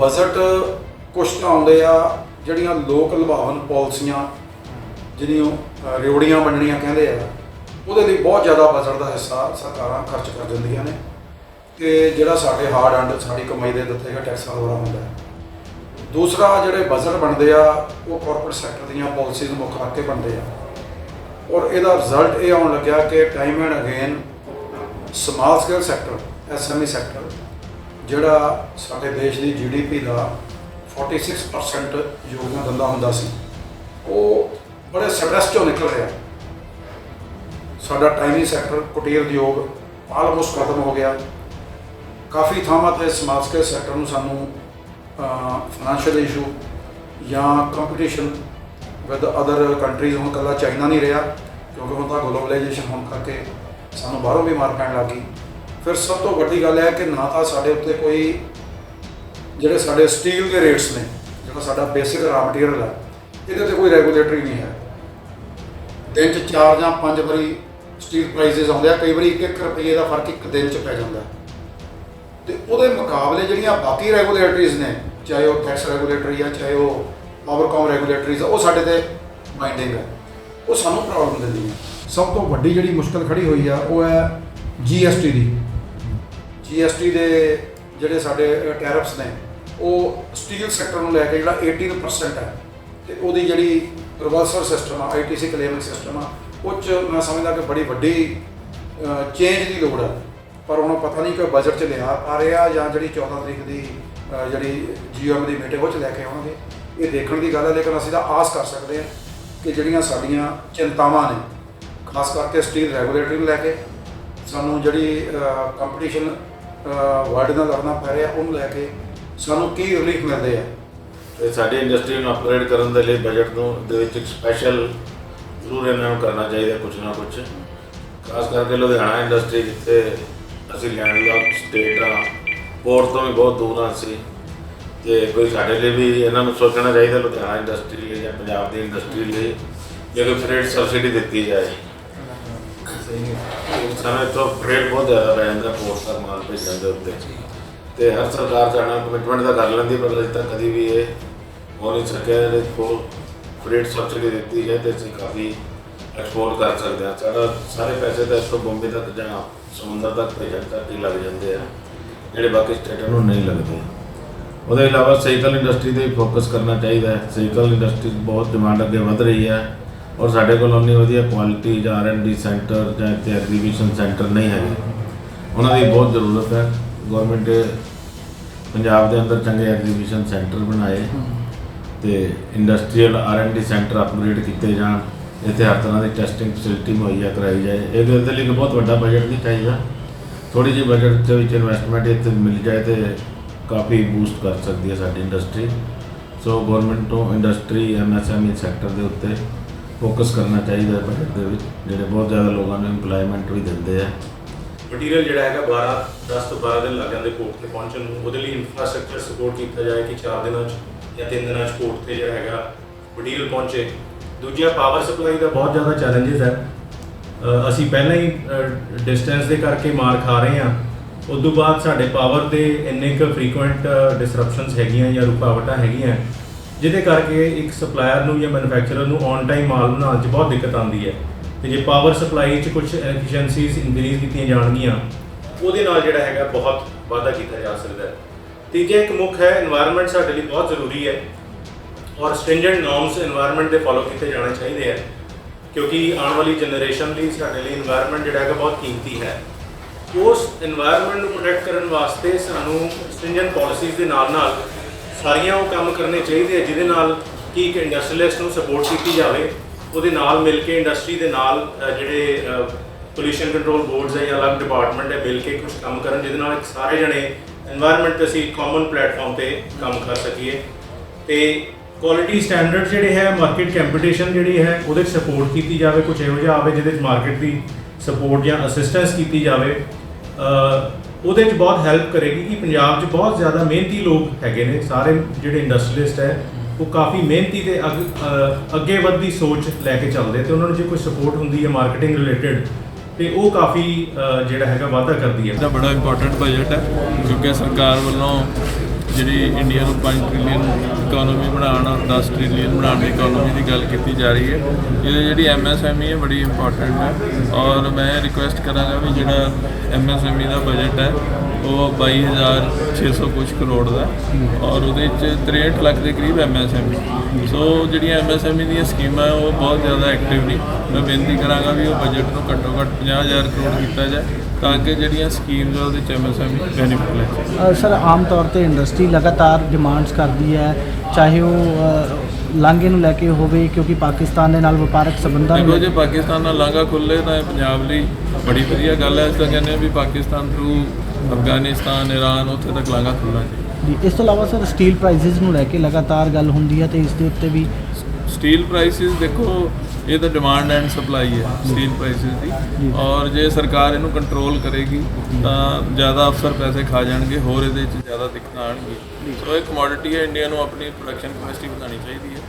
Budget ਕੁਛ ਤਾਂ ਆਉਂਦੇ ਆ, ਜਿਹੜੀਆਂ ਲੋਕ ਲੁਭਾਵਨ ਪਾਲਿਸੀਆਂ ਜਿਹੜੀਆਂ ਰਿਓੜੀਆਂ ਵੰਡਣੀਆਂ ਕਹਿੰਦੇ ਆ, ਉਹਦੇ ਲਈ ਬਹੁਤ ਜ਼ਿਆਦਾ ਬਜਟ ਦਾ ਹਿੱਸਾ ਸਰਕਾਰਾਂ ਖਰਚ ਕਰ ਦਿੰਦੀਆਂ ਨੇ। ਤੇ ਜਿਹੜਾ ਸਾਡੇ ਹਾਰਡ ਐਂਡ ਸਾਡੀ ਕਮਾਈ ਦੇ ਦਿੱਤੇ ਗਏ ਟੈਕਸਾਂ ਦੁਆਰਾ ਹੁੰਦਾ ਹੈ। ਦੂਸਰਾ ਜਿਹੜੇ ਬਜਟ ਬਣਦੇ ਆ, ਉਹ ਕਾਰਪੋਰੇਟ ਸੈਕਟਰ ਦੀਆਂ ਪਾਲਿਸੀਜ਼ ਮੁੱਖ ਰੱਖ ਕੇ ਬਣਦੇ ਆ। ਔਰ ਇਹਦਾ ਰਿਜ਼ਲਟ ਇਹ ਆਉਣ ਲੱਗਿਆ ਕਿ time and again small scale sector SME sector ਜਿਹੜਾ ਸਾਡੇ ਦੇਸ਼ ਦੀ ਜੀਡੀਪੀ ਦਾ 46% ਯੋਗਦਾਨ ਦਿੰਦਾ ਹੁੰਦਾ ਸੀ, ਉਹ ਬੜੇ ਸਟ੍ਰੈਸ ਚੋਂ ਨਿਕਲ ਰਿਹਾ। ਸਾਡਾ ਟਾਈਮੀ ਸੈਕਟਰ ਕੁਟੀਰ ਉਦਯੋਗ ਆਲਮੋਸਟ ਖਤਮ ਹੋ ਗਿਆ। ਕਾਫੀ ਥਾਵਾਂ ਤੇ ਸਮਾਲ ਸਕੇਲ ਸੈਕਟਰ ਨੂੰ ਸਾਨੂੰ ਫਾਈਨੈਂਸ਼ੀਅਲ ਇਸ਼ੂ ਜਾਂ ਕੰਪੀਟੀਸ਼ਨ ਵਿਦ ਅਦਰ ਕੰਟਰੀਜ਼ ਹੁਣ ਕੱਲਾ ਚਾਈਨਾ ਨਹੀਂ ਰਿਹਾ, ਕਿਉਂਕਿ ਹੁਣ ਤਾਂ ਗਲੋਬਲਾਈਜੇਸ਼ਨ ਹੋਣ ਕਰਕੇ ਸਾਨੂੰ ਬਾਹਰੋਂ ਵੀ ਮਾਰ ਪੈਣ ਲੱਗੀ ਫਿਰ ਸਭ ਤੋਂ ਵੱਡੀ ਗੱਲ ਹੈ ਕਿ ਨਾ ਤਾਂ ਸਾਡੇ ਉੱਤੇ ਕੋਈ ਜਿਹੜੇ ਸਾਡੇ ਸਟੀਲ ਦੇ ਰੇਟਸ ਨੇ, ਜਿਹੜਾ ਸਾਡਾ ਬੇਸਿਕ ਰਾ ਮਟੀਰੀਅਲ ਹੈ, ਇਹਦੇ ਤੇ ਕੋਈ ਰੈਗੂਲੇਟਰੀ ਨਹੀਂ ਹੈ। ਦਿਨ 'ਚ ਚਾਰ ਜਾਂ ਪੰਜ ਵਾਰੀ ਸਟੀਲ ਪ੍ਰਾਈਸਿਸ ਆਉਂਦੇ ਆ, ਕਈ ਵਾਰੀ 1 ਰੁਪਏ ਦਾ ਫ਼ਰਕ ਇੱਕ ਦਿਨ 'ਚ ਪੈ ਜਾਂਦਾ। ਤੇ ਉਹਦੇ ਮੁਕਾਬਲੇ ਜਿਹੜੀਆਂ ਬਾਕੀ ਰੈਗੂਲੇਟਰੀਜ਼ ਨੇ, ਚਾਹੇ ਉਹ ਟੈਕਸ ਰੈਗੂਲੇਟਰੀ ਆ, ਚਾਹੇ ਉਹ ਪਾਵਰਕਾਮ ਰੈਗੂਲੇਟਰੀਜ਼ ਆ, ਉਹ ਸਾਡੇ ਤੇ ਬਾਈਂਡਿੰਗ ਹੈ ਉਹ ਸਾਨੂੰ ਪ੍ਰੋਬਲਮ ਦਿੰਦੀ ਹੈ ਸਭ ਤੋਂ ਵੱਡੀ ਜਿਹੜੀ ਮੁਸ਼ਕਲ ਖੜੀ ਹੋਈ ਆ, ਉਹ ਹੈ ਜੀਐਸਟੀ ਦੀ। ਜੀਐਸਟੀ ਦੇ ਜਿਹੜੇ ਸਾਡੇ ਟੈਰਿਫਸ ਨੇ ਉਹ ਸਟੀਲ ਸੈਕਟਰ ਨੂੰ ਲੈ ਕੇ ਜਿਹੜਾ 18% ਹੈ ਤੇ ਉਹਦੀ ਜਿਹੜੀ ਰਿਵਰਸਲ ਸਿਸਟਮ ਆ ਆਈਟੀਸੀ ਕਲੇਮਿੰਗ ਸਿਸਟਮ ਆ ਉਹ 'ਚ ਮੈਂ ਸਮਝਦਾ ਕਿ ਬੜੀ ਵੱਡੀ ਚੇਂਜ ਦੀ ਲੋੜ ਹੈ। ਪਰ ਹੁਣ ਪਤਾ ਨਹੀਂ ਕਿ ਬਜਟ 'ਚ ਲਿਆ ਆ ਰਿਹਾ ਜਾਂ ਜਿਹੜੀ 14 ਤਰੀਕ ਦੀ ਅ, ਜਿਹੜੀ ਜੀਓਐਮ ਦੀ ਮੀਟਿੰਗ ਉਹ 'ਚ ਲੈ ਕੇ ਆਉਣਗੇ। ਇਹ ਦੇਖਣ ਦੀ ਗੱਲ ਹੈ ਲੇਕਿਨ ਅਸੀਂ ਤਾਂ ਆਸ ਕਰ ਸਕਦੇ ਹਾਂ ਕਿ ਜਿਹੜੀਆਂ ਸਾਡੀਆਂ ਚਿੰਤਾਵਾਂ ਨੇ ਖਾਸ ਕਰਕੇ ਸਟੀਲ ਰੈਗੂਲੇਟਰੀ ਨੂੰ ਲੈ ਕੇ ਸਾਨੂੰ ਜਿਹੜੀ ਕੰਪੀਟੀਸ਼ਨ ਵਰਲਡ ਨਾਲ ਲੜਨਾ ਪੈ ਰਿਹਾ, ਉਹਨੂੰ ਲੈ ਕੇ ਸਾਨੂੰ ਕੀ ਰਿਲੀਫ ਮਿਲਦੇ ਆ? ਤੇ ਸਾਡੀ ਇੰਡਸਟਰੀ ਨੂੰ ਅਪਗ੍ਰੇਡ ਕਰਨ ਦੇ ਲਈ ਬਜਟ ਨੂੰ, ਦੇ ਵਿੱਚ ਇੱਕ ਸਪੈਸ਼ਲ ਜ਼ਰੂਰ ਇਹਨਾਂ ਨੂੰ ਕਰਨਾ ਚਾਹੀਦਾ ਕੁਝ ਨਾ ਕੁਝ ਖਾਸ ਕਰਕੇ ਲੁਧਿਆਣਾ ਇੰਡਸਟਰੀ ਜਿੱਥੇ ਅਸੀਂ ਲੈਂਡਲੌਕ ਸਟੇਟ ਆ ਪੋਰਟ ਤੋਂ ਵੀ ਬਹੁਤ ਦੂਰ ਆ ਅਸੀਂ। ਤੇ ਕੋਈ ਸਾਡੇ ਲਈ ਵੀ ਇਹਨਾਂ ਨੂੰ ਸੋਚਣਾ ਚਾਹੀਦਾ ਲੁਧਿਆਣਾ ਇੰਡਸਟਰੀ ਲਈ ਜਾਂ ਪੰਜਾਬ ਦੀ ਇੰਡਸਟਰੀ ਲਈ ਜੇ ਕੋਈ ਫਰੇਟ ਸਬਸਿਡੀ ਦਿੱਤੀ ਜਾਏ। ਸਾਨੂੰ ਇੱਥੋਂ ਫਰੇਟ ਬਹੁਤ ਜ਼ਿਆਦਾ ਪੈ ਜਾਂਦਾ ਪੋਰਟ ਦਾ ਮਾਲ ਭੇਜਣ ਦੇ ਉੱਤੇ। ਤੇ ਹਰ ਸਰਕਾਰ ਜਾਣਾ ਕਮਿਟਮੈਂਟ ਤਾਂ ਕਰ ਲੈਂਦੀ, ਪਰ ਅਜੇ ਤੱਕ ਕਦੀ ਵੀ ਇਹ ਹੋ ਨਹੀਂ ਸਕਿਆ। ਇਹਦੇ ਕੋਲ ਫਰੇਟ ਸਬਸਿਡੀ ਦਿੱਤੀ ਹੈ ਤੇ ਅਸੀਂ ਕਾਫੀ ਐਕਸਪੋਰਟ ਕਰ ਸਕਦੇ ਹਾਂ। ਸਾਡਾ ਸਾਰੇ ਪੈਸੇ ਤਾਂ ਇੱਥੋਂ ਬੰਬੇ ਤੱਕ ਜਾਂ ਸਮੁੰਦਰ ਤੱਕ ਭੇਜਣ ਤੱਕ ਹੀ ਲੱਗ ਜਾਂਦੇ ਆ, ਜਿਹੜੇ ਬਾਕੀ ਸਟੇਟਾਂ ਨੂੰ ਨਹੀਂ ਲੱਗਦੇ। ਉਹਦੇ ਇਲਾਵਾ ਸਾਈਕਲ ਇੰਡਸਟਰੀ ਤੇ ਫੋਕਸ ਕਰਨਾ ਚਾਹੀਦਾ ਹੈ। ਸਾਈਕਲ ਇੰਡਸਟਰੀ ਬਹੁਤ ਡਿਮਾਂਡ ਅੱਗੇ ਵਧ ਰਹੀ ਹੈ। ਔਰ ਸਾਡੇ ਕੋਲ ਉਨੀ ਵਧੀਆ ਕੁਆਲਿਟੀ ਜਾਂ ਆਰ&ਡੀ ਸੈਂਟਰ ਜਾਂ ਇੱਥੇ ਐਗਜ਼ੀਬਿਸ਼ਨ ਸੈਂਟਰ ਨਹੀਂ ਹੈਗੇ। ਉਹਨਾਂ ਦੀ ਬਹੁਤ ਜ਼ਰੂਰਤ ਹੈ। ਗਵਰਨਮੈਂਟ ਪੰਜਾਬ ਦੇ ਅੰਦਰ ਚੰਗੇ ਐਗਜ਼ੀਬਿਸ਼ਨ ਸੈਂਟਰ ਬਣਾਏ ਤੇ ਇੰਡਸਟਰੀਅਲ ਆਰ&ਡੀ ਸੈਂਟਰ ਅਪਗ੍ਰੇਡ ਕੀਤੇ ਜਾਣ। ਇੱਥੇ ਹਰ ਤਰ੍ਹਾਂ ਦੀ ਟੈਸਟਿੰਗ ਫੈਸਿਲਿਟੀ ਮੁਹੱਈਆ ਕਰਾਈ ਜਾਏ। ਇਹਦੇ ਇਹਦੇ ਲਈ ਬਹੁਤ ਵੱਡਾ ਬਜਟ ਨਹੀਂ ਚਾਹੀਦਾ। ਥੋੜੀ ਜਿਹੀ ਬਜਟ ਦੇ ਵਿੱਚ ਇਨਵੈਸਟਮੈਂਟ ਇੱਥੇ ਮਿਲ ਜਾਏ ਤੇ ਕਾਫੀ ਬੂਸਟ ਕਰ ਸਕਦੀ ਹੈ ਸਾਡੀ ਇੰਡਸਟਰੀ ਸੋ ਗਵਰਨਮੈਂਟ ਤੋਂ ਇੰਡਸਟਰੀ ਐਮਐਸਐਮਈ ਸੈਕਟਰ ਦੇ ਉੱਤੇ ਫੋਕਸ ਕਰਨਾ ਚਾਹੀਦਾ ਹੈ ਬਜਟ ਦੇ ਵਿੱਚ, ਜਿਹੜੇ ਬਹੁਤ ਜ਼ਿਆਦਾ ਲੋਕਾਂ ਨੂੰ ਏਮਪਲੋਇਮੈਂਟ ਵੀ ਦਿੰਦੇ ਆ। ਮਟੀਰੀਅਲ ਜਿਹੜਾ ਹੈਗਾ 12 10 ਤੋਂ 12 ਦਿਨ ਲੱਗ ਜਾਂਦੇ ਪੋਰਟ ਤੇ ਪਹੁੰਚਣ ਨੂੰ। ਉਹਦੇ ਲਈ ਇਨਫਰਾਸਟ੍ਰਕਚਰ ਸਪੋਰਟ ਕੀਤਾ ਜਾਏ ਕਿ 4 ਦਿਨਾਂ 'ਚ ਜਾਂ 3 ਦਿਨਾਂ 'ਚ ਪੋਰਟ ਤੇ ਜਿਹੜਾ ਹੈਗਾ ਮਟੀਰੀਅਲ ਪਹੁੰਚੇ। ਦੂਜਾ ਪਾਵਰ ਸਪਲਾਈ ਦਾ ਬਹੁਤ ਜ਼ਿਆਦਾ ਚੈਲੰਜਸ ਹੈ। ਅਸੀਂ ਪਹਿਲਾਂ ਹੀ ਡਿਸਟੈਂਸ ਦੇ ਕਰਕੇ ਮਾਰ ਖਾ ਰਹੇ ਹਾਂ। ਉਸ ਤੋਂ ਬਾਅਦ ਸਾਡੇ ਪਾਵਰ ਦੇ ਇੰਨੇ ਕੁ ਫ੍ਰੀਕੁਐਂਟ ਡਿਸਰਪਸ਼ਨਸ ਹੈਗੀਆਂ ਜਾਂ ਰੁਕਾਵਟਾਂ ਹੈਗੀਆਂ। ਜਿਹਦੇ ਕਰਕੇ ਇੱਕ ਸਪਲਾਇਰ ਨੂੰ ਜਾਂ ਮੈਨੂਫੈਕਚਰਰ ਨੂੰ ਔਨ ਟਾਈਮ ਮਾਲ ਬਣਾਉਣ 'ਚ ਬਹੁਤ ਦਿੱਕਤ ਆਉਂਦੀ ਹੈ। ਤੇ ਜੇ ਪਾਵਰ ਸਪਲਾਈ 'ਚ ਕੁਝ ਐਫੀਸ਼ੀਐਂਸੀਜ਼ ਇਨਕਰੀਜ਼ ਕੀਤੀਆਂ ਜਾਣਗੀਆਂ, ਉਹਦੇ ਨਾਲ ਜਿਹੜਾ ਹੈਗਾ ਬਹੁਤ ਵਾਧਾ ਕੀਤਾ ਜਾ ਸਕਦਾ ਹੈ। ਤੀਜਾ ਇੱਕ ਮੁੱਖ ਹੈ এনवायरमेंट ਸਾਡੇ ਲਈ ਬਹੁਤ ਜ਼ਰੂਰੀ ਹੈ ਔਰ ਸਟ੍ਰਿੰਜੈਂਟ ਨਾਰਮਸ এনवायरमेंट ਦੇ ਫਾਲੋ ਕੀਤੇ ਜਾਣੇ ਚਾਹੀਦੇ ਹੈ। ਕਿਉਂਕਿ ਆਉਣ ਵਾਲੀ ਜਨਰੇਸ਼ਨ ਲਈ ਸਾਡੇ ਲਈ এনवायरमेंट ਜਿਹੜਾ ਹੈਗਾ ਬਹੁਤ ਕੀਮਤੀ ਹੈ। ਉਸ এনवायरमेंट ਨੂੰ ਪ੍ਰੋਟੈਕਟ ਕਰਨ ਵਾਸਤੇ ਸਾਨੂੰ ਸਟ੍ਰਿੰਜੈਂਟ ਪਾਲਿਸੀਜ਼ ਦੇ ਨਾਲ ਨਾਲ ਸਾਰੀਆਂ ਉਹ ਕੰਮ ਕਰਨੇ ਚਾਹੀਦੇ ਆ, ਜਿਹਦੇ ਨਾਲ ਕਿ ਇੱਕ ਇੰਡਸਟਰੀਅਲਿਸਟ ਨੂੰ ਸਪੋਰਟ ਕੀਤੀ ਜਾਵੇ, ਉਹਦੇ ਨਾਲ ਮਿਲ ਕੇ ਇੰਡਸਟਰੀ ਦੇ ਨਾਲ ਜਿਹੜੇ ਪੋਲੂਸ਼ਨ ਕੰਟਰੋਲ ਬੋਰਡਸ ਹੈ ਜਾਂ ਅਲੱਗ ਡਿਪਾਰਟਮੈਂਟ ਹੈ ਮਿਲ ਕੇ ਕੁਝ ਕੰਮ ਕਰਨ, ਜਿਹਦੇ ਨਾਲ ਸਾਰੇ ਜਣੇ এনवायरमेंट ਤੇ ਅਸੀਂ ਕਾਮਨ ਪਲੇਟਫਾਰਮ ਤੇ ਕੰਮ ਕਰ ਸਕੀਏ। ਤੇ ਕੁਆਲਿਟੀ ਸਟੈਂਡਰਡ ਜਿਹੜੇ ਹੈ ਮਾਰਕੀਟ ਕੰਪੀਟੀਸ਼ਨ ਜਿਹੜੀ ਹੈ, ਉਹਦੇ ਸਪੋਰਟ ਕੀਤੀ ਜਾਵੇ ਕੁਝ ਇਹੋ ਜਿਹਾ ਆਵੇ ਜਿਹਦੇ ਵਿੱਚ ਮਾਰਕੀਟ ਦੀ ਸਪੋਰਟ ਜਾਂ ਅਸਿਸਟੈਂਸ ਕੀਤੀ ਜਾਵੇ। ਉਹਦੇ 'ਚ ਬਹੁਤ ਹੈਲਪ ਕਰੇਗੀ। ਕਿ ਪੰਜਾਬ 'ਚ ਬਹੁਤ ਜ਼ਿਆਦਾ ਮਿਹਨਤੀ ਲੋਕ ਹੈਗੇ ਨੇ। ਸਾਰੇ ਜਿਹੜੇ ਇੰਡਸਟਰੀਲਿਸਟ ਹੈ, ਉਹ ਕਾਫੀ ਮਿਹਨਤੀ ਤੇ ਅੱਗ- ਅੱਗੇ ਵੱਧਦੀ ਸੋਚ ਲੈ ਕੇ ਚੱਲਦੇ ਤੇ ਉਹਨਾਂ ਨੂੰ ਜੇ ਕੋਈ ਸਪੋਰਟ ਹੁੰਦੀ ਹੈ ਮਾਰਕੀਟਿੰਗ ਰਿਲੇਟਡ ਤੇ ਉਹ ਕਾਫੀ ਜਿਹੜਾ ਹੈਗਾ ਵਾਧਾ ਕਰਦੀ ਹੈ। ਦਾ ਬੜਾ ਇੰਪੋਰਟੈਂਟ ਬਜਟ ਹੈ, ਕਿਉਂਕਿ ਸਰਕਾਰ ਵੱਲੋਂ ਜਿਹੜੀ ਇੰਡੀਆ ਨੂੰ 5 ਟ੍ਰਿਲੀਅਨ ਇਕਨੋਮੀ ਬਣਾਉਣ ਔਰ 10 ਟ੍ਰਿਲੀਅਨ ਬਣਾਉਣ ਦੀ ਇਕਨੋਮੀ ਦੀ ਗੱਲ ਕੀਤੀ ਜਾ ਰਹੀ ਹੈ। ਇਹ ਜਿਹੜੀ ਐਮਐਸਐਮਈ ਹੈ, ਬੜੀ ਇੰਪੋਰਟੈਂਟ ਹੈ। ਔਰ ਮੈਂ ਰਿਕੁਐਸਟ ਕਰਾਂਗਾ ਵੀ ਜਿਹੜਾ ਐਮਐਸਐਮਈ ਦਾ ਬਜਟ ਹੈ, ਉਹ 22600 ਕੁਝ ਕਰੋੜ ਦਾ ਔਰ ਉਹਦੇ 'ਚ 63 ਲੱਖ ਦੇ ਕਰੀਬ ਐਮਐਸਐਮਈ ਸੋ ਜਿਹੜੀਆਂ ਐਮਐਸਐਮਈ ਦੀਆਂ ਸਕੀਮਾਂ ਉਹ ਬਹੁਤ ਜ਼ਿਆਦਾ ਐਕਟਿਵ ਨਹੀਂ ਮੈਂ ਬੇਨਤੀ ਕਰਾਂਗਾ ਵੀ ਉਹ ਬਜਟ ਨੂੰ ਘੱਟੋ ਘੱਟ 50000 ਕਰੋੜ ਕੀਤਾ ਜਾਏ। ਤਾਂ ਕਿ ਜਿਹੜੀਆਂ ਸਕੀਮਸ ਆ ਉਹਦੇ ਚ ਐਮਐਸਐਮਈ ਬੈਨੀਫਿਟ ਲੈ ਸਰ ਆਮ ਤੌਰ ਤੇ ਇੰਡਸਟਰੀ ਲਗਾਤਾਰ ਡਿਮਾਂਡਸ ਕਰਦੀ ਹੈ ਚਾਹੇ ਉਹ ਅ, ਲਾਂਘੇ ਨੂੰ ਲੈ ਕੇ ਹੋਵੇ ਕਿਉਂਕਿ ਪਾਕਿਸਤਾਨ ਦੇ ਨਾਲ ਵਪਾਰਕ ਸੰਬੰਧਾਂ ਨੂੰ ਦੇਖੋ ਜੇ ਪਾਕਿਸਤਾਨ ਨਾਲ ਲਾਂਘਾ ਖੁੱਲੇ ਤਾਂ ਇਹ ਪੰਜਾਬ ਲਈ ਬੜੀ ਵਧੀਆ ਗੱਲ ਹੈ। ਤਾਂ ਕਹਿੰਦੇ ਹਾਂ ਵੀ ਪਾਕਿਸਤਾਨ ਥਰੂ ਅਫਗਾਨਿਸਤਾਨ ਇਰਾਨ ਉੱਥੇ ਤੱਕ ਲਾਂਘਾ ਖੁੱਲ੍ਹਣਾ ਚਾਹੀਦਾ ਜੀ ਇਸ ਤੋਂ ਇਲਾਵਾ ਸਰ ਸਟੀਲ ਪ੍ਰਾਈਸਿਸ ਨੂੰ ਲੈ ਕੇ ਲਗਾਤਾਰ ਗੱਲ ਹੁੰਦੀ ਹੈ ਤੇ ਇਸ ਦੇ ਉੱਤੇ ਵੀ ਸਟੀਲ ਪ੍ਰਾਈਸਿਸ ਦੇਖੋ ਇਹ ਤਾਂ ਡਿਮਾਂਡ ਐਂਡ ਸਪਲਾਈ ਹੈ ਸਟੀਲ ਪ੍ਰਾਈਸਿਸ ਦੀ। ਔਰ ਜੇ ਸਰਕਾਰ ਇਹਨੂੰ ਕੰਟਰੋਲ ਕਰੇਗੀ, ਤਾਂ ਜ਼ਿਆਦਾ ਅਫਸਰ ਪੈਸੇ ਖਾ ਜਾਣਗੇ, ਹੋਰ ਇਹਦੇ ਵਿੱਚ ਜ਼ਿਆਦਾ ਦਿੱਕਤਾਂ ਆਣਗੀਆਂ ਸੋ ਇਹ ਕਮੋਡਿਟੀ ਹੈ ਇੰਡੀਆ ਨੂੰ ਆਪਣੀ ਪ੍ਰੋਡਕਸ਼ਨ ਕਪੈਸਿਟੀ ਵਧਾਉਣੀ ਚਾਹੀਦੀ ਹੈ।